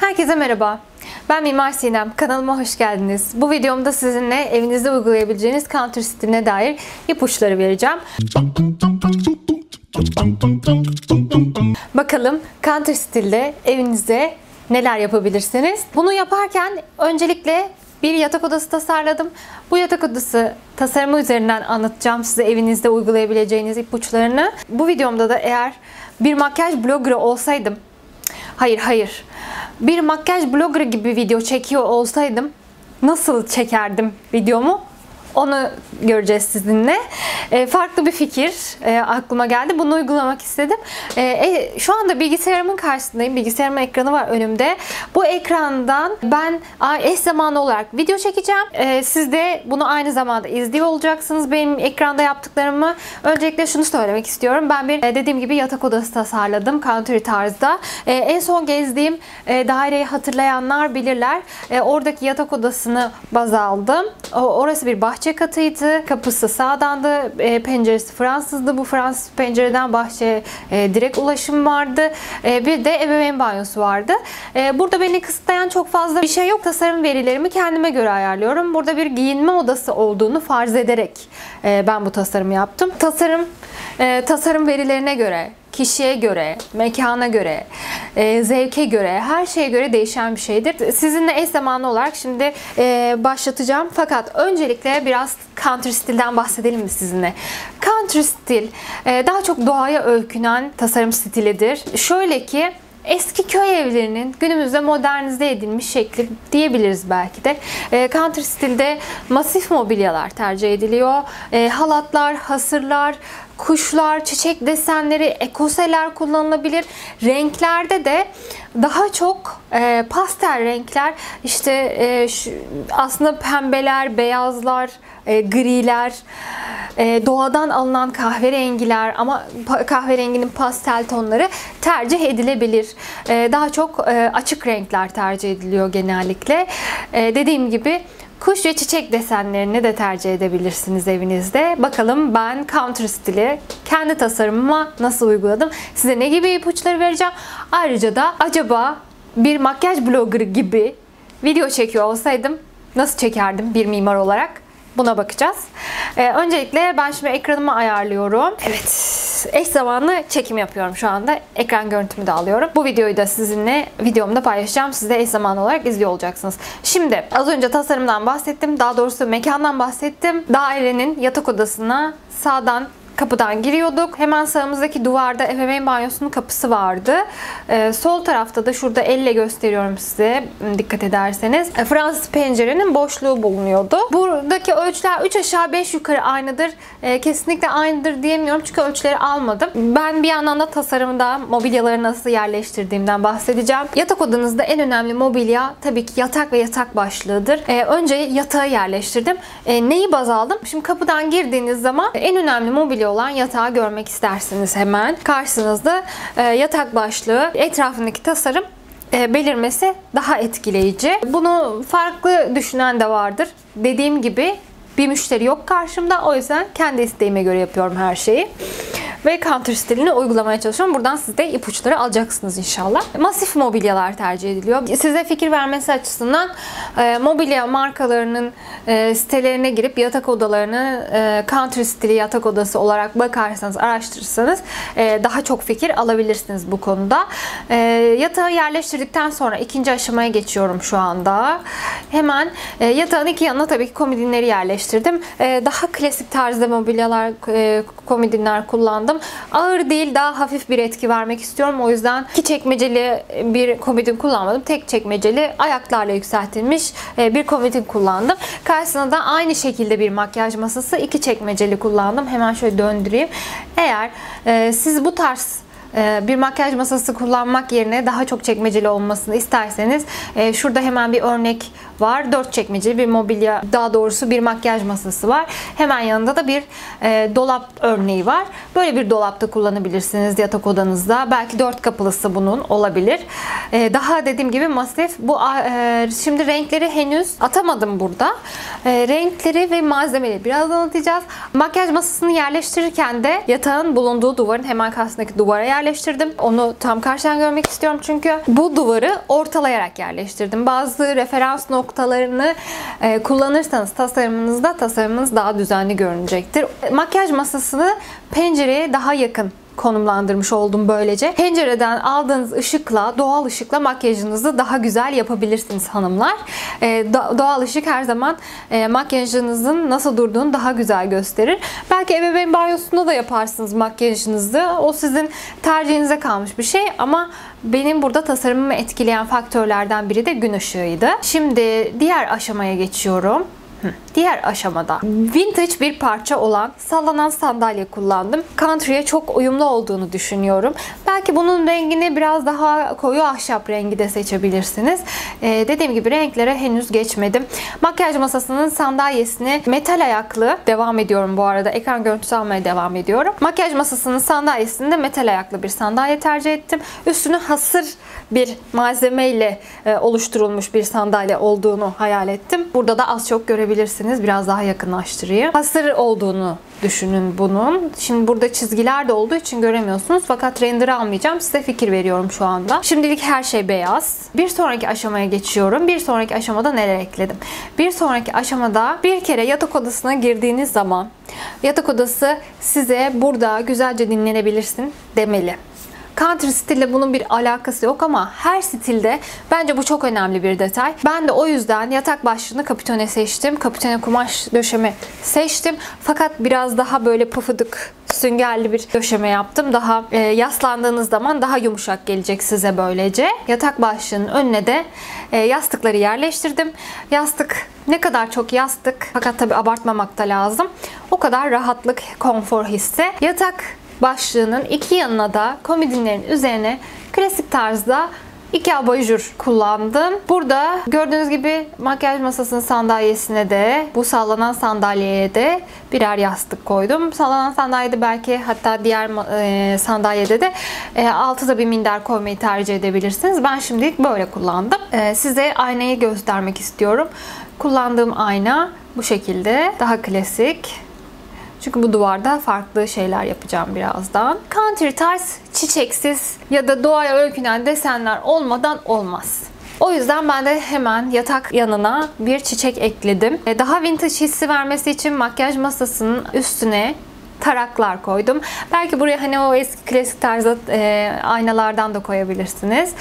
Herkese merhaba. Ben Mimar Sinem. Kanalıma hoş geldiniz. Bu videomda sizinle evinizde uygulayabileceğiniz counter stiline dair ipuçları vereceğim. Bakalım counter stilde evinizde neler yapabilirsiniz? Bunu yaparken öncelikle bir yatak odası tasarladım. Bu yatak odası tasarımı üzerinden anlatacağım size evinizde uygulayabileceğiniz ipuçlarını. Bu videomda da eğer bir makyaj bloggerı olsaydım Hayır hayır. Bir makyaj blogger gibi video çekiyor olsaydım nasıl çekerdim videomu? Onu göreceğiz sizinle. E, farklı bir fikir e, aklıma geldi. Bunu uygulamak istedim. E, e, şu anda bilgisayarımın karşısındayım. Bilgisayarımın ekranı var önümde. Bu ekrandan ben eş zamanlı olarak video çekeceğim. E, siz de bunu aynı zamanda izliyor olacaksınız. Benim ekranda yaptıklarımı öncelikle şunu söylemek istiyorum. Ben bir e, dediğim gibi yatak odası tasarladım. Country tarzda. E, en son gezdiğim e, daireyi hatırlayanlar bilirler. E, oradaki yatak odasını baz aldım. O, orası bir bahçe bahçe katıydı. Kapısı sağdandı. E, penceresi Fransızdı. Bu Fransız pencereden bahçeye e, direkt ulaşım vardı. E, bir de ebeveyn banyosu vardı. E, burada beni kısıtlayan çok fazla bir şey yok. Tasarım verilerimi kendime göre ayarlıyorum. Burada bir giyinme odası olduğunu farz ederek e, ben bu tasarımı yaptım. Tasarım e, tasarım verilerine göre kişiye göre, mekana göre, e, zevke göre, her şeye göre değişen bir şeydir. Sizinle eş zamanlı olarak şimdi e, başlatacağım. Fakat öncelikle biraz country stilden bahsedelim mi sizinle? Country stil e, daha çok doğaya öykünen tasarım stilidir. Şöyle ki eski köy evlerinin günümüzde modernize edilmiş şekli diyebiliriz belki de. E, country stilde masif mobilyalar tercih ediliyor. E, halatlar, hasırlar, kuşlar, çiçek desenleri, ekoseler kullanılabilir. Renklerde de daha çok e, pastel renkler, işte e, şu, aslında pembeler, beyazlar, e, griler, e, doğadan alınan kahverengiler ama kahverenginin pastel tonları tercih edilebilir. E, daha çok e, açık renkler tercih ediliyor genellikle. E, dediğim gibi Kuş ve çiçek desenlerini de tercih edebilirsiniz evinizde. Bakalım ben counter stili kendi tasarımıma nasıl uyguladım? Size ne gibi ipuçları vereceğim? Ayrıca da acaba bir makyaj blogger gibi video çekiyor olsaydım nasıl çekerdim bir mimar olarak? Buna bakacağız. Ee, öncelikle ben şimdi ekranımı ayarlıyorum. Evet. Eş zamanlı çekim yapıyorum şu anda. Ekran görüntümü de alıyorum. Bu videoyu da sizinle videomda paylaşacağım. Siz de eş zamanlı olarak izliyor olacaksınız. Şimdi az önce tasarımdan bahsettim. Daha doğrusu mekandan bahsettim. Dairenin yatak odasına sağdan kapıdan giriyorduk. Hemen sağımızdaki duvarda ebeveyn banyosunun kapısı vardı. Ee, sol tarafta da şurada elle gösteriyorum size dikkat ederseniz. E, Fransız pencerenin boşluğu bulunuyordu. Buradaki ölçüler 3 aşağı 5 yukarı aynıdır. E, kesinlikle aynıdır diyemiyorum çünkü ölçüleri almadım. Ben bir yandan da tasarımda mobilyaları nasıl yerleştirdiğimden bahsedeceğim. Yatak odanızda en önemli mobilya tabii ki yatak ve yatak başlığıdır. E, önce yatağı yerleştirdim. E, neyi baz aldım? Şimdi kapıdan girdiğiniz zaman en önemli mobilya olan yatağı görmek istersiniz hemen. Karşınızda e, yatak başlığı, etrafındaki tasarım e, belirmesi daha etkileyici. Bunu farklı düşünen de vardır. Dediğim gibi bir müşteri yok karşımda. O yüzden kendi isteğime göre yapıyorum her şeyi ve counter stilini uygulamaya çalışıyorum. Buradan siz de ipuçları alacaksınız inşallah. Masif mobilyalar tercih ediliyor. Size fikir vermesi açısından e, mobilya markalarının e, sitelerine girip yatak odalarını e, counter stili yatak odası olarak bakarsanız, araştırırsanız e, daha çok fikir alabilirsiniz bu konuda. E, yatağı yerleştirdikten sonra ikinci aşamaya geçiyorum şu anda. Hemen e, yatağın iki yanına tabii ki komodinleri yerleştirdim. E, daha klasik tarzda mobilyalar, e, komodinler kullandım kullandım. Ağır değil daha hafif bir etki vermek istiyorum. O yüzden iki çekmeceli bir komodin kullanmadım. Tek çekmeceli ayaklarla yükseltilmiş e, bir komodin kullandım. Karşısına da aynı şekilde bir makyaj masası iki çekmeceli kullandım. Hemen şöyle döndüreyim. Eğer e, siz bu tarz e, bir makyaj masası kullanmak yerine daha çok çekmeceli olmasını isterseniz şurada hemen bir örnek var. Dört çekmeceli bir mobilya, daha doğrusu bir makyaj masası var. Hemen yanında da bir e, dolap örneği var. Böyle bir dolapta kullanabilirsiniz yatak odanızda. Belki dört kapılısı bunun olabilir. E, daha dediğim gibi masif. Bu e, şimdi renkleri henüz atamadım burada. E, renkleri ve malzemeleri biraz anlatacağız. Makyaj masasını yerleştirirken de yatağın bulunduğu duvarın hemen karşısındaki duvara yerleştirdim. Onu tam karşıdan görmek istiyorum çünkü bu duvarı ortalayarak yerleştirdim. Bazı referans noktalarını e, kullanırsanız tasarımınızda tasarımınız daha düzenli görünecektir. Makyaj masasını pencereye daha yakın konumlandırmış oldum böylece. Pencereden aldığınız ışıkla, doğal ışıkla makyajınızı daha güzel yapabilirsiniz hanımlar. E, doğal ışık her zaman e, makyajınızın nasıl durduğunu daha güzel gösterir. Belki ebeveyn banyosunda da yaparsınız makyajınızı. O sizin tercihinize kalmış bir şey ama benim burada tasarımımı etkileyen faktörlerden biri de gün ışığıydı. Şimdi diğer aşamaya geçiyorum. Diğer aşamada vintage bir parça olan sallanan sandalye kullandım. Country'e çok uyumlu olduğunu düşünüyorum. Belki bunun rengini biraz daha koyu ahşap rengi de seçebilirsiniz. Ee, dediğim gibi renklere henüz geçmedim. Makyaj masasının sandalyesini metal ayaklı devam ediyorum bu arada. Ekran görüntüsü almaya devam ediyorum. Makyaj masasının sandalyesinde metal ayaklı bir sandalye tercih ettim. Üstünü hasır bir malzemeyle e, oluşturulmuş bir sandalye olduğunu hayal ettim. Burada da az çok görebilirsiniz. Biraz daha yakınlaştırayım. Hasır olduğunu düşünün bunun. Şimdi burada çizgiler de olduğu için göremiyorsunuz. Fakat render almayacağım. Size fikir veriyorum şu anda. Şimdilik her şey beyaz. Bir sonraki aşamaya geçiyorum. Bir sonraki aşamada neler ekledim? Bir sonraki aşamada bir kere yatak odasına girdiğiniz zaman yatak odası size burada güzelce dinlenebilirsin demeli. Country stille bunun bir alakası yok ama her stilde bence bu çok önemli bir detay. Ben de o yüzden yatak başlığını kapitone seçtim. Kapitone kumaş döşeme seçtim. Fakat biraz daha böyle pıfıdık süngerli bir döşeme yaptım. Daha e, yaslandığınız zaman daha yumuşak gelecek size böylece. Yatak başlığının önüne de e, yastıkları yerleştirdim. Yastık ne kadar çok yastık fakat tabi abartmamak da lazım. O kadar rahatlık, konfor hissi. Yatak başlığının iki yanına da komodinlerin üzerine klasik tarzda iki abajur kullandım. Burada gördüğünüz gibi makyaj masasının sandalyesine de bu sallanan sandalyeye de birer yastık koydum. Sallanan sandalyede belki hatta diğer e, sandalyede de e, altıda bir minder koymayı tercih edebilirsiniz. Ben şimdilik böyle kullandım. E, size aynayı göstermek istiyorum. Kullandığım ayna bu şekilde. Daha klasik çünkü bu duvarda farklı şeyler yapacağım birazdan. Country tarz çiçeksiz ya da doğaya öykünen desenler olmadan olmaz. O yüzden ben de hemen yatak yanına bir çiçek ekledim. Daha vintage hissi vermesi için makyaj masasının üstüne taraklar koydum. Belki buraya hani o eski klasik tarzda e, aynalardan da koyabilirsiniz.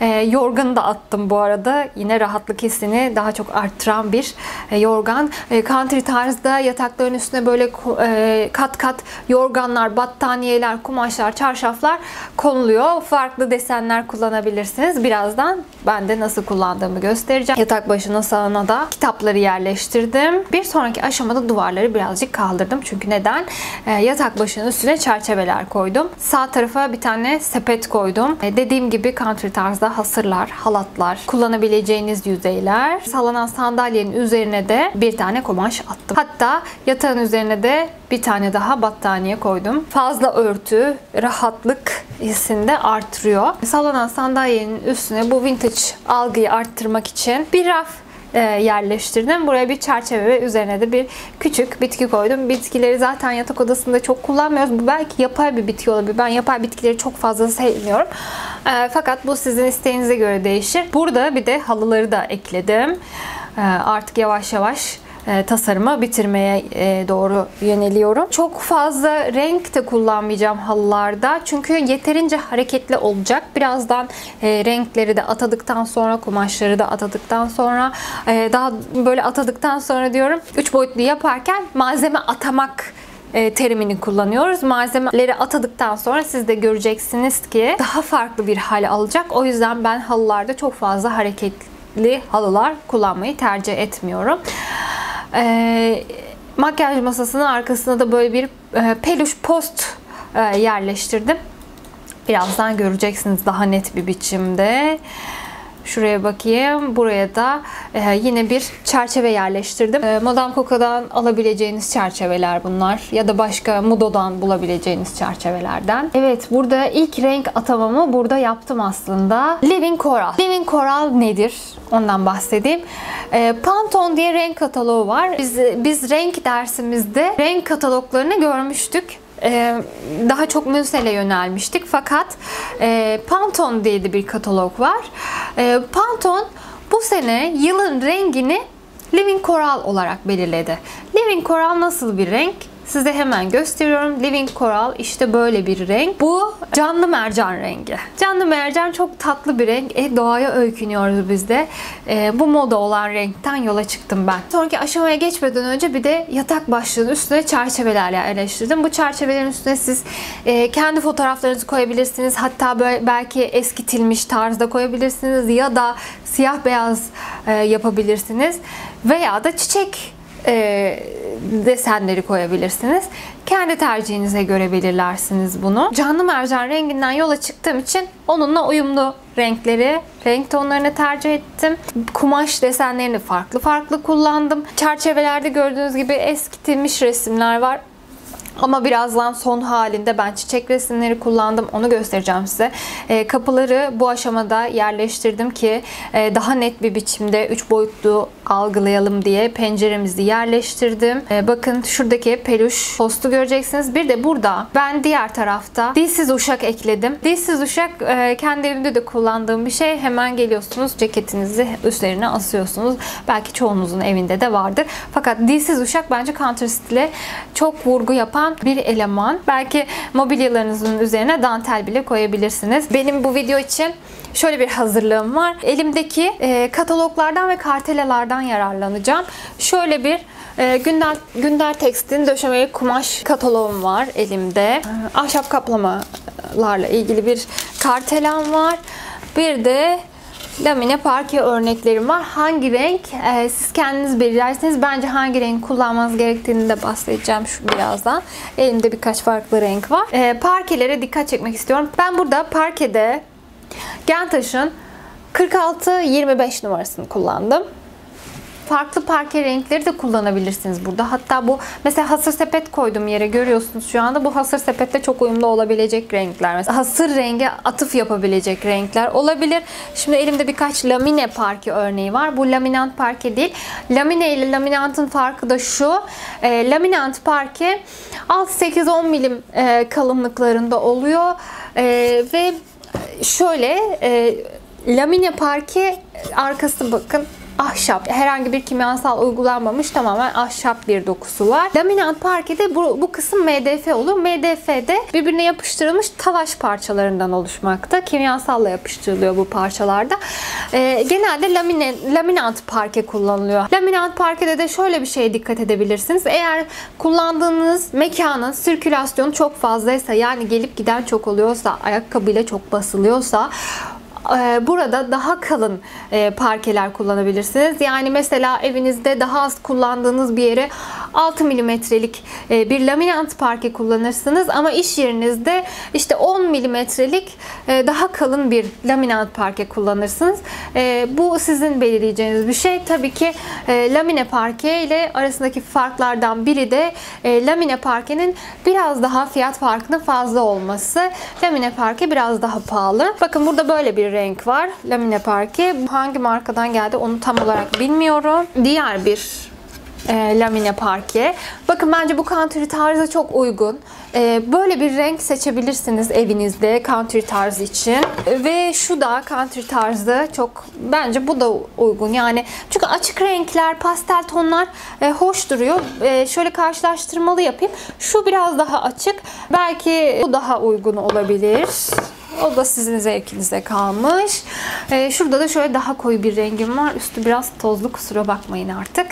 E, yorganı da attım bu arada. Yine rahatlık hissini daha çok arttıran bir e, yorgan. E, country tarzda yatakların üstüne böyle e, kat kat yorganlar, battaniyeler, kumaşlar, çarşaflar konuluyor. Farklı desenler kullanabilirsiniz. Birazdan ben de nasıl kullandığımı göstereceğim. Yatak başına sağına da kitapları yerleştirdim. Bir sonraki aşamada duvarları birazcık kaldırdım. Çünkü neden? E, yatak başının üstüne çerçeveler koydum. Sağ tarafa bir tane sepet koydum. E, dediğim gibi country tarzda hasırlar, halatlar, kullanabileceğiniz yüzeyler. Sallanan sandalyenin üzerine de bir tane kumaş attım. Hatta yatağın üzerine de bir tane daha battaniye koydum. Fazla örtü, rahatlık hissini artırıyor. Sallanan sandalyenin üstüne bu vintage algıyı arttırmak için bir raf yerleştirdim. Buraya bir çerçeve ve üzerine de bir küçük bitki koydum. Bitkileri zaten yatak odasında çok kullanmıyoruz. Bu belki yapay bir bitki olabilir. Ben yapay bitkileri çok fazla sevmiyorum. E, fakat bu sizin isteğinize göre değişir. Burada bir de halıları da ekledim. E, artık yavaş yavaş e, tasarımı bitirmeye e, doğru yöneliyorum. Çok fazla renk de kullanmayacağım halılarda. Çünkü yeterince hareketli olacak. Birazdan e, renkleri de atadıktan sonra, kumaşları da atadıktan sonra, daha böyle atadıktan sonra diyorum 3 boyutlu yaparken malzeme atamak terimini kullanıyoruz. Malzemeleri atadıktan sonra siz de göreceksiniz ki daha farklı bir hal alacak. O yüzden ben halılarda çok fazla hareketli halılar kullanmayı tercih etmiyorum. E, makyaj masasının arkasına da böyle bir e, peluş post e, yerleştirdim. Birazdan göreceksiniz daha net bir biçimde. Şuraya bakayım. Buraya da e, yine bir çerçeve yerleştirdim. E, Madame Coca'dan alabileceğiniz çerçeveler bunlar. Ya da başka Mudo'dan bulabileceğiniz çerçevelerden. Evet burada ilk renk atamamı burada yaptım aslında. Living Coral. Living Coral nedir? Ondan bahsedeyim. E, Pantone diye renk kataloğu var. Biz, biz renk dersimizde renk kataloglarını görmüştük daha çok Münsel'e yönelmiştik. Fakat e, Pantone diye de bir katalog var. E, Pantone bu sene yılın rengini Living Coral olarak belirledi. Living Coral nasıl bir renk? Size hemen gösteriyorum. Living Coral işte böyle bir renk. Bu canlı mercan rengi. Canlı mercan çok tatlı bir renk. E, doğaya öykünüyoruz biz de. E, bu moda olan renkten yola çıktım ben. Sonraki aşamaya geçmeden önce bir de yatak başlığının üstüne çerçeveler yerleştirdim. Bu çerçevelerin üstüne siz e, kendi fotoğraflarınızı koyabilirsiniz. Hatta böyle belki eskitilmiş tarzda koyabilirsiniz ya da siyah beyaz e, yapabilirsiniz. Veya da çiçek e, desenleri koyabilirsiniz. Kendi tercihinize göre belirlersiniz bunu. Canlı mercan renginden yola çıktığım için onunla uyumlu renkleri, renk tonlarını tercih ettim. Kumaş desenlerini farklı farklı kullandım. Çerçevelerde gördüğünüz gibi eskitilmiş resimler var. Ama birazdan son halinde ben çiçek resimleri kullandım. Onu göstereceğim size. E, kapıları bu aşamada yerleştirdim ki e, daha net bir biçimde 3 boyutlu algılayalım diye penceremizi yerleştirdim. E, bakın şuradaki peluş postu göreceksiniz. Bir de burada ben diğer tarafta dilsiz uşak ekledim. Dilsiz uşak e, kendi evimde de kullandığım bir şey. Hemen geliyorsunuz ceketinizi üstlerine asıyorsunuz. Belki çoğunuzun evinde de vardır. Fakat dilsiz uşak bence counter stile çok vurgu yapan bir eleman. Belki mobilyalarınızın üzerine dantel bile koyabilirsiniz. Benim bu video için şöyle bir hazırlığım var. Elimdeki e, kataloglardan ve kartelalardan yararlanacağım. Şöyle bir e, Günder, Günder Tekstil'in döşemeli kumaş kataloğum var elimde. E, ahşap kaplamalarla ilgili bir kartelam var. Bir de lamine parke örneklerim var. Hangi renk e, siz kendiniz belirlerseniz bence hangi renk kullanmanız gerektiğini de bahsedeceğim şu birazdan. Elimde birkaç farklı renk var. E, parkelere dikkat çekmek istiyorum. Ben burada parkede Gentaş'ın 46-25 numarasını kullandım farklı parke renkleri de kullanabilirsiniz burada. Hatta bu mesela hasır sepet koydum yere görüyorsunuz şu anda. Bu hasır sepette çok uyumlu olabilecek renkler. Mesela hasır rengi atıf yapabilecek renkler olabilir. Şimdi elimde birkaç lamine parke örneği var. Bu laminant parke değil. Lamine ile laminantın farkı da şu. E, laminant parke alt 8-10 milim e, kalınlıklarında oluyor. E, ve şöyle e, lamine parke arkası bakın ahşap. Herhangi bir kimyasal uygulanmamış tamamen ahşap bir dokusu var. Laminat parkede bu, bu kısım MDF olur. MDF'de birbirine yapıştırılmış talaş parçalarından oluşmakta. Kimyasalla yapıştırılıyor bu parçalarda. Ee, genelde lamine, laminat parke kullanılıyor. Laminat parkede de şöyle bir şeye dikkat edebilirsiniz. Eğer kullandığınız mekanın sirkülasyonu çok fazlaysa yani gelip giden çok oluyorsa, ayakkabıyla çok basılıyorsa burada daha kalın e, parkeler kullanabilirsiniz. Yani mesela evinizde daha az kullandığınız bir yere 6 milimetrelik e, bir laminant parke kullanırsınız ama iş yerinizde işte 10 milimetrelik e, daha kalın bir laminant parke kullanırsınız. Bu sizin belirleyeceğiniz bir şey. Tabii ki lamine parke ile arasındaki farklardan biri de lamine parkenin biraz daha fiyat farkının fazla olması. Lamine parke biraz daha pahalı. Bakın burada böyle bir renk var. Lamine parke. Hangi markadan geldi onu tam olarak bilmiyorum. Diğer bir e, lamine parke. Bakın bence bu country tarzı çok uygun. E, böyle bir renk seçebilirsiniz evinizde country tarzı için. Ve şu da country tarzı çok bence bu da uygun. Yani çünkü açık renkler, pastel tonlar e, hoş duruyor. E, şöyle karşılaştırmalı yapayım. Şu biraz daha açık. Belki bu daha uygun olabilir. O da sizin zevkinize kalmış. Ee, şurada da şöyle daha koyu bir rengim var. Üstü biraz tozlu kusura bakmayın artık.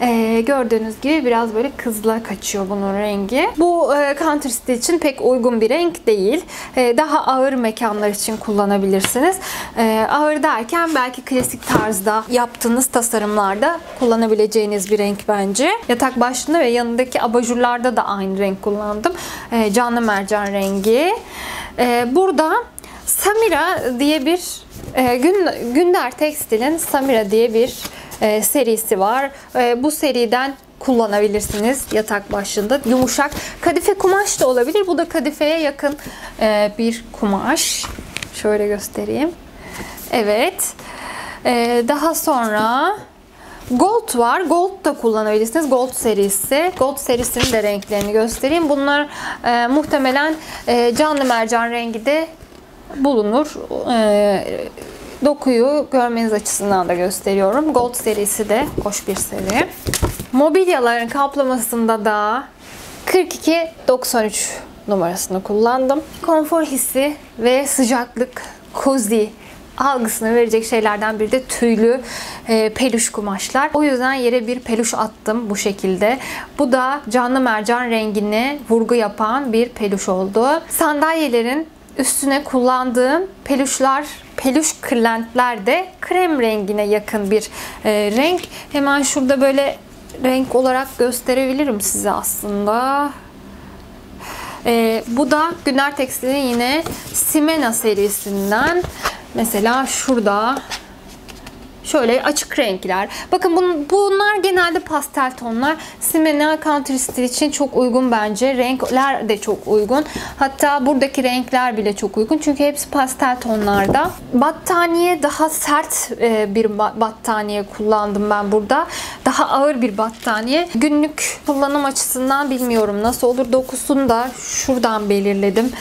Ee, gördüğünüz gibi biraz böyle kızla kaçıyor bunun rengi. Bu e, country için pek uygun bir renk değil. Ee, daha ağır mekanlar için kullanabilirsiniz. Ee, ağır derken belki klasik tarzda yaptığınız tasarımlarda kullanabileceğiniz bir renk bence. Yatak başlığında ve yanındaki abajurlarda da aynı renk kullandım. Ee, canlı mercan rengi. Ee, burada Samira diye bir e, Günder Tekstil'in Samira diye bir e, serisi var. E, bu seriden kullanabilirsiniz yatak başında. Yumuşak kadife kumaş da olabilir. Bu da kadifeye yakın bir kumaş. Şöyle göstereyim. Evet. Daha sonra Gold var. Gold da kullanabilirsiniz. Gold serisi. Gold serisinin de renklerini göstereyim. Bunlar e, muhtemelen e, canlı mercan rengi de bulunur. E, dokuyu görmeniz açısından da gösteriyorum. Gold serisi de hoş bir seri. Mobilyaların kaplamasında da 42-93 numarasını kullandım. Konfor hissi ve sıcaklık, cozy algısını verecek şeylerden biri de tüylü e, peluş kumaşlar. O yüzden yere bir peluş attım bu şekilde. Bu da canlı mercan rengine vurgu yapan bir peluş oldu. Sandalyelerin üstüne kullandığım peluşlar peluş kırlentler de krem rengine yakın bir e, renk. Hemen şurada böyle renk olarak gösterebilirim size aslında. E, bu da Günler Tekstil'in yine Simena serisinden. Mesela şurada Şöyle açık renkler. Bakın bun, bunlar genelde pastel tonlar. Simena Country Style için çok uygun bence. Renkler de çok uygun. Hatta buradaki renkler bile çok uygun. Çünkü hepsi pastel tonlarda. Battaniye daha sert e, bir battaniye kullandım ben burada. Daha ağır bir battaniye. Günlük kullanım açısından bilmiyorum nasıl olur. Dokusunu da şuradan belirledim.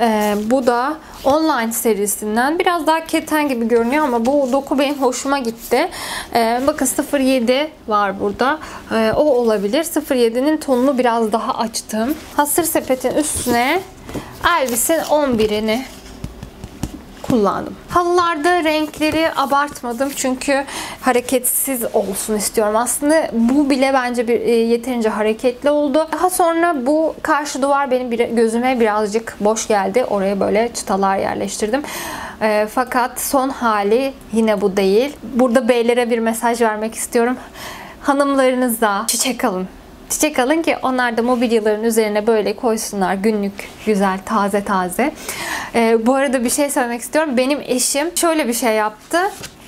Ee, bu da online serisinden biraz daha keten gibi görünüyor ama bu doku benim hoşuma gitti. Ee, bakın 07 var burada. Ee, o olabilir. 07'nin tonunu biraz daha açtım. Hasır sepetin üstüne Elvis'in 11'ini kullandım. Halılarda renkleri abartmadım çünkü hareketsiz olsun istiyorum. Aslında bu bile bence bir e, yeterince hareketli oldu. Daha sonra bu karşı duvar benim bir, gözüme birazcık boş geldi. Oraya böyle çıtalar yerleştirdim. E, fakat son hali yine bu değil. Burada beylere bir mesaj vermek istiyorum. Hanımlarınıza çiçek alın çiçek alın ki onlar da mobilyaların üzerine böyle koysunlar günlük güzel taze taze. Ee, bu arada bir şey söylemek istiyorum. Benim eşim şöyle bir şey yaptı.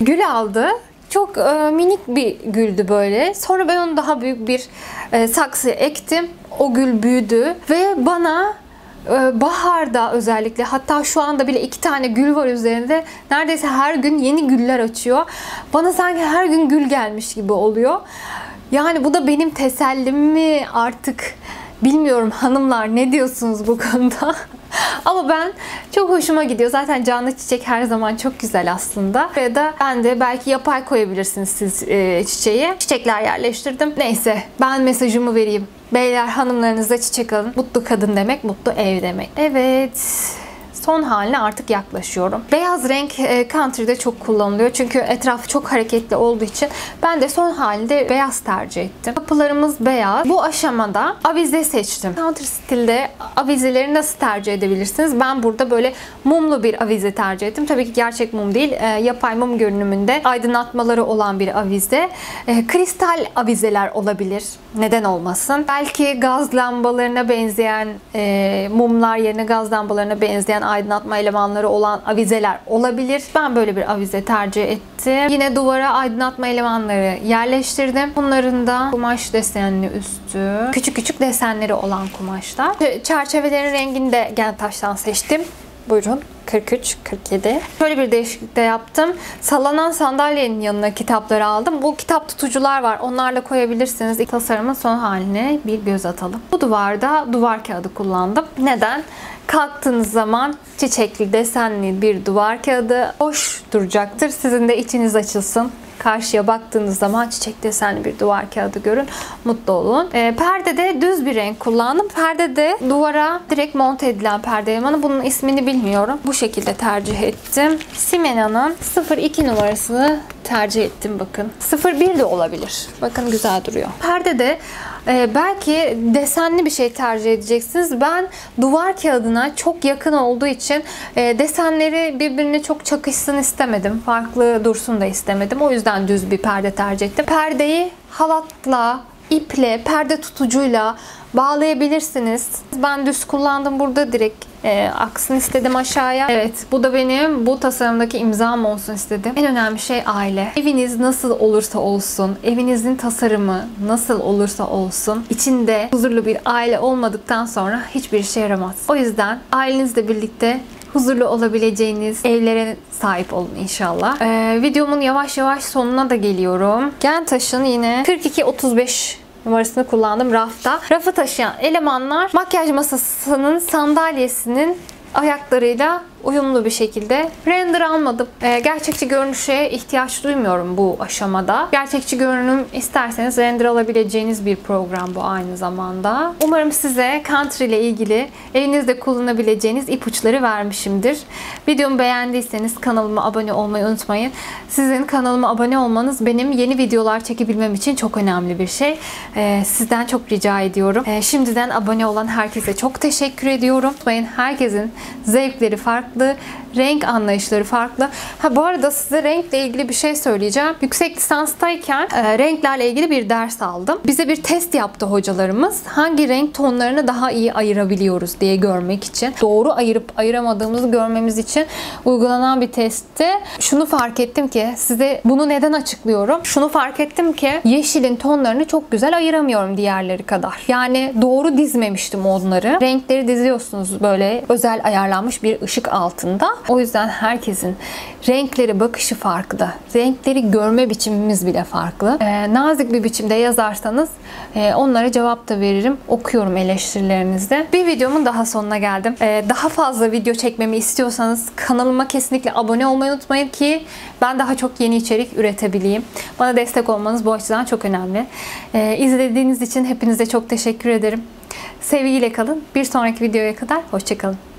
Gül aldı. Çok e, minik bir güldü böyle. Sonra ben onu daha büyük bir e, saksıya ektim. O gül büyüdü ve bana e, baharda özellikle hatta şu anda bile iki tane gül var üzerinde. Neredeyse her gün yeni güller açıyor. Bana sanki her gün gül gelmiş gibi oluyor. Yani bu da benim tesellim mi artık bilmiyorum hanımlar ne diyorsunuz bu konuda? Ama ben çok hoşuma gidiyor. Zaten canlı çiçek her zaman çok güzel aslında. Buraya da ben de belki yapay koyabilirsiniz siz e, çiçeği. Çiçekler yerleştirdim. Neyse ben mesajımı vereyim. Beyler hanımlarınıza çiçek alın. Mutlu kadın demek, mutlu ev demek. Evet son haline artık yaklaşıyorum. Beyaz renk e, country'de çok kullanılıyor. Çünkü etraf çok hareketli olduğu için ben de son halde beyaz tercih ettim. Kapılarımız beyaz. Bu aşamada avize seçtim. Country stilde avizeleri nasıl tercih edebilirsiniz? Ben burada böyle mumlu bir avize tercih ettim. Tabii ki gerçek mum değil. E, yapay mum görünümünde aydınlatmaları olan bir avize. E, kristal avizeler olabilir. Neden olmasın? Belki gaz lambalarına benzeyen mumlar yerine gaz lambalarına benzeyen aydınlatma elemanları olan avizeler olabilir. Ben böyle bir avize tercih ettim. Yine duvara aydınlatma elemanları yerleştirdim. Bunların da kumaş desenli üstü. Küçük küçük desenleri olan kumaşlar. Çerçevelerin rengini de gen taştan seçtim. Buyurun. 43, 47. Şöyle bir değişiklik de yaptım. Sallanan sandalyenin yanına kitapları aldım. Bu kitap tutucular var. Onlarla koyabilirsiniz. Tasarımın son haline bir göz atalım. Bu duvarda duvar kağıdı kullandım. Neden? Kalktığınız zaman çiçekli desenli bir duvar kağıdı hoş duracaktır. Sizin de içiniz açılsın karşıya baktığınız zaman çiçek desenli bir duvar kağıdı görün. Mutlu olun. E, perdede düz bir renk kullandım. Perdede duvara direkt monte edilen perde elemanı. Bunun ismini bilmiyorum. Bu şekilde tercih ettim. Simena'nın 02 numarasını tercih ettim bakın. 01 de olabilir. Bakın güzel duruyor. Perdede e, belki desenli bir şey tercih edeceksiniz. Ben duvar kağıdına çok yakın olduğu için e, desenleri birbirine çok çakışsın istemedim. Farklı dursun da istemedim. O yüzden düz bir perde tercih ettim. Perdeyi halatla, iple, perde tutucuyla bağlayabilirsiniz. Ben düz kullandım burada direkt e, aksın istedim aşağıya. Evet bu da benim bu tasarımdaki imzam olsun istedim. En önemli şey aile. Eviniz nasıl olursa olsun, evinizin tasarımı nasıl olursa olsun, içinde huzurlu bir aile olmadıktan sonra hiçbir işe yaramaz. O yüzden ailenizle birlikte huzurlu olabileceğiniz evlere sahip olun inşallah. Ee, videomun yavaş yavaş sonuna da geliyorum. Gen taşın yine 42-35 numarasını kullandım rafta. Rafı taşıyan elemanlar makyaj masasının sandalyesinin ayaklarıyla uyumlu bir şekilde render almadım. Ee, gerçekçi görünüşe ihtiyaç duymuyorum bu aşamada. Gerçekçi görünüm isterseniz render alabileceğiniz bir program bu aynı zamanda. Umarım size country ile ilgili evinizde kullanabileceğiniz ipuçları vermişimdir. Videomu beğendiyseniz kanalıma abone olmayı unutmayın. Sizin kanalıma abone olmanız benim yeni videolar çekebilmem için çok önemli bir şey. Ee, sizden çok rica ediyorum. Ee, şimdiden abone olan herkese çok teşekkür ediyorum. Unutmayın herkesin zevkleri farklı farklı, renk anlayışları farklı. Ha bu arada size renkle ilgili bir şey söyleyeceğim. Yüksek lisanstayken e, renklerle ilgili bir ders aldım. Bize bir test yaptı hocalarımız. Hangi renk tonlarını daha iyi ayırabiliyoruz diye görmek için. Doğru ayırıp ayıramadığımızı görmemiz için uygulanan bir testte şunu fark ettim ki size bunu neden açıklıyorum? Şunu fark ettim ki yeşilin tonlarını çok güzel ayıramıyorum diğerleri kadar. Yani doğru dizmemiştim onları. Renkleri diziyorsunuz böyle özel ayarlanmış bir ışık altında. O yüzden herkesin renkleri bakışı farklı. Renkleri görme biçimimiz bile farklı. Ee, nazik bir biçimde yazarsanız e, onlara cevap da veririm. Okuyorum eleştirilerinizde. Bir videomun daha sonuna geldim. Ee, daha fazla video çekmemi istiyorsanız kanalıma kesinlikle abone olmayı unutmayın ki ben daha çok yeni içerik üretebileyim. Bana destek olmanız bu açıdan çok önemli. Ee, izlediğiniz için hepinize çok teşekkür ederim. Sevgiyle kalın. Bir sonraki videoya kadar hoşçakalın.